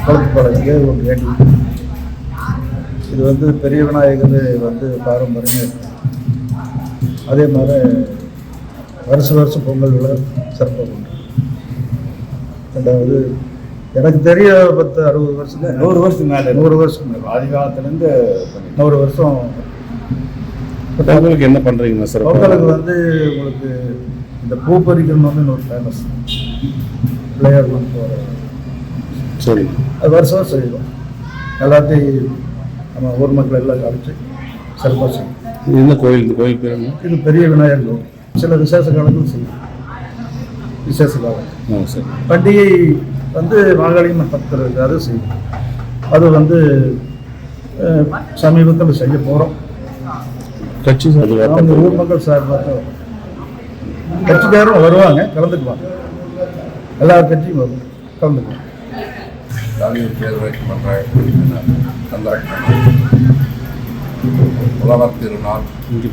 குளத்துப்பாளையத்துக்கு ஒரு வேண்டி இது வந்து பெரிய விநாயகர் வந்து பாரம்பரியமாக இருக்கு. அதே மாதிரி வருஷம் வருஷம் பொங்கல் விழா சிறப்பாக பண்ணுறோம் ரெண்டாவது எனக்கு தெரிய பத்து அறுபது வருஷம் நூறு வருஷத்துக்கு மேலே. நூறு வருஷம் மேல. ஆதி காலத்துலேருந்து நூறு வருஷம். பொங்கலுக்கு என்ன பண்றீங்க சார் பொங்கலுக்கு வந்து உங்களுக்கு இந்த பூ பறிக்கணும் வந்து இன்னொரு ஃபேமஸ் பிள்ளையார் போகிற சரி. அது வருஷம் செய்வோம். எல்லாத்தையும் நம்ம ஊர் மக்கள் எல்லாம் கழிச்சு சிறப்பாக செய்வோம். இது என்ன கோயில் இந்த கோயில் பேர் இது பெரிய விநாயகர் கோவில் சில விசேஷ காலங்கள் செய்வோம். விசேஷ காலம். சரி. பண்டிகை வந்து மாகாளியம்மன் பக்தர் இருக்கு அது வந்து சமீபத்தில் செய்ய போகிறோம் கட்சி அவங்க ஊர் மக்கள் சார்பாக கட்சிக்காரும் வருவாங்க கலந்துக்குவாங்க. எல்லா கட்சியும் வரும் கலந்துக்குவாங்க தலைவர் பேரவைக்கு மன்ற உழவர் திருநாள்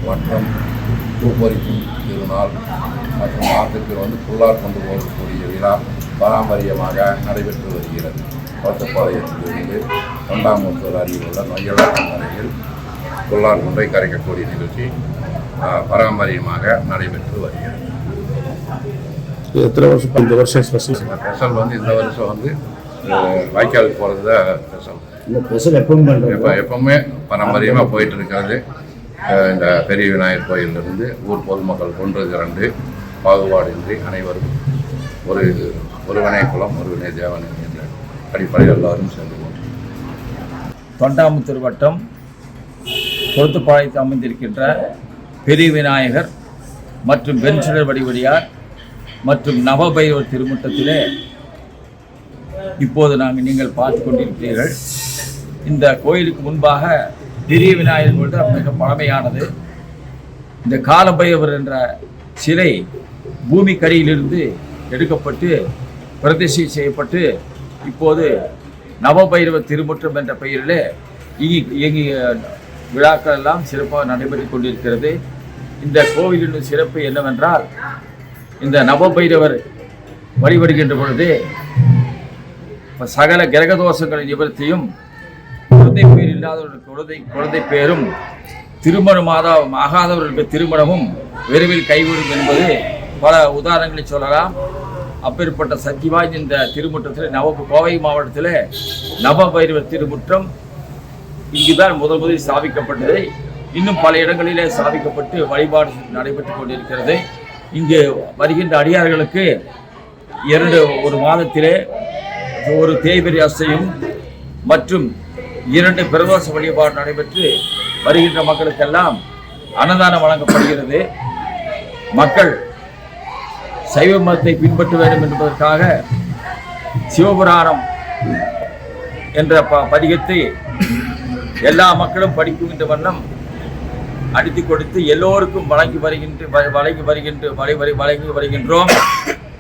மற்றும் பூப்பறிக்கும் திருநாள் மற்றும் ஆற்றுக்கு வந்து புல்லார் கொண்டு போகக்கூடிய விழா பாரம்பரியமாக நடைபெற்று வருகிறது. கோட்டப்பாளையத்திலிருந்து தொண்டாமுத்தூர் அருகில் உள்ள நொய்யலாக்கம் அருகில் புல்லார் கொண்டை கரைக்கக்கூடிய நிகழ்ச்சி பாரம்பரியமாக நடைபெற்று வருகிறது. எத்தனை வருஷம் இந்த வருஷம் ஸ்பெஷல் ஸ்பெஷல் வந்து இந்த வருஷம் வந்து அஹ், வாய்க்காலுக்கு போகிறது தான் ஸ்பெஷல் இந்த ஸ்பெஷல் எப்பவும் இப்போ பண்ணுறோம் எப்பவுமே பாரம்பரியமாக போயிட்டு இருக்கிறது இந்த பெரிய விநாயகர் கோயிலிருந்து ஊர் பொதுமக்கள் ஒன்று திரண்டு பாகுபாடின்றி அனைவரும் ஒரு ஒரு வினை குலம் ஒரு வினை தேவன் என்ற அடிப்படையில் எல்லாரும் சேர்ந்து கொண்டு தொண்டாமுத்தூர் வட்டம் கொளுத்துப்பாளையத்தில் அமைந்திருக்கின்ற பெரிய விநாயகர் மற்றும் வெண்சுடர் வடிவடியார் மற்றும் நவபைரவர் திருமுட்டத்திலே இப்போது நாங்கள் நீங்கள் பார்த்து கொண்டிருக்கிறீர்கள். இந்த கோயிலுக்கு முன்பாக பெரிய விநாயகர் கோயில் மிக பழமையானது. இந்த காலபைரவர் என்ற சிலை பூமிக்கடியிலிருந்து எடுக்கப்பட்டு பிரதிஷ்டை செய்யப்பட்டு இப்போது நவபைரவ திருமுற்றம் என்ற பெயரிலே இங்கு இயங்கிய விழாக்கள் எல்லாம் சிறப்பாக நடைபெற்று கொண்டிருக்கிறது. இந்த கோவிலின் சிறப்பு என்னவென்றால் இந்த நவபைரவர் வழிபடுகின்ற பொழுது சகல கிரகதோஷங்களை நிவர்த்தியும் குழந்தை பேர் இல்லாதவர்களுக்கு குழந்தை குழந்தை பேரும் திருமணம் ஆதா ஆகாதவர்களுக்கு திருமணமும் விரைவில் கைவிடும் என்பது பல உதாரணங்களை சொல்லலாம். அப்பேற்பட்ட சக்தி வாய்ந்த இந்த திருமுற்றத்தில் நவ கோவை மாவட்டத்தில் நவபைரவர் திருமுற்றம் இங்குதான் முதல் முதலில் ஸ்தாபிக்கப்பட்டது. இன்னும் பல இடங்களிலே ஸ்தாபிக்கப்பட்டு வழிபாடு நடைபெற்றுக் கொண்டிருக்கிறது. இங்கு வருகின்ற அடியார்களுக்கு இரண்டு ஒரு மாதத்திலே ஒரு தேய்பெரி அசையும் மற்றும் இரண்டு பிரதோஷ வழிபாடு நடைபெற்று வருகின்ற மக்களுக்கெல்லாம் அன்னதானம் வழங்கப்படுகிறது. மக்கள் சைவ மதத்தை பின்பற்ற வேண்டும் என்பதற்காக சிவபுராணம் என்ற ப பதிகத்தை எல்லா மக்களும் படிக்கின்ற வண்ணம் அடித்து கொடுத்து எல்லோருக்கும் வழங்கி வருகின்ற வழங்கி வருகின்ற வழி வழி வழங்கி வருகின்றோம்.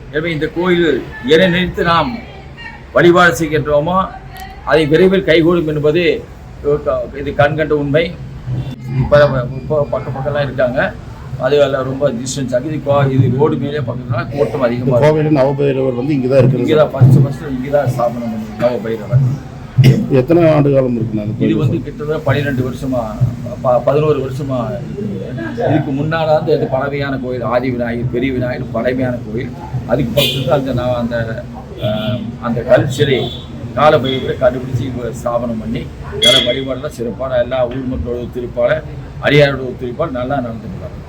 எனவே இந்த கோயில் என நினைத்து நாம் வழிபாடு செய்கின்றோமோ அதை விரைவில் கைகூடும் என்பது இது கண்கண்ட உண்மை. இப்போ இப்போ பக்க பக்கம்லாம் இருக்காங்க. அது எல்லாம் ரொம்ப டிஸ்டன்ஸ் ஆகுது. கோ- இது ரோடு மேலே பக்கத்துல கூட்டம் அதிகமாக இருக்கும் கோவில் நவபைரவர் வந்து இங்கே தான் இங்கே இருக்குது தான் ஃபஸ்ட்டு ஃபஸ்ட்டு இங்கே தான் ஸ்தாபனம் பண்ணி நவ பைரவர் எத்தனை ஆண்டு காலம் அந்த இது வந்து கிட்டத்தட்ட பன்னிரெண்டு வருஷமா ப பதினோரு வருஷமா இதுக்கு முன்னால் வந்து இது பழமையான கோயில் ஆதி விநாயகர் பெரிய விநாயகர் பழமையான கோயில். அதுக்கு பக்கத்துல அந்த நான் அந்த அந்த கல் சிலை கால பைரவரை கண்டுபிடிச்சி ஸ்தாபனம் பண்ணி நல்ல வழிபாடெல்லாம் சிறப்பான எல்லா ஊர் மக்களோட ஒத்துழைப்பாளர் அடியாரோட ஒத்துழைப்பால் நல்லா நடந்துக்கிறாங்க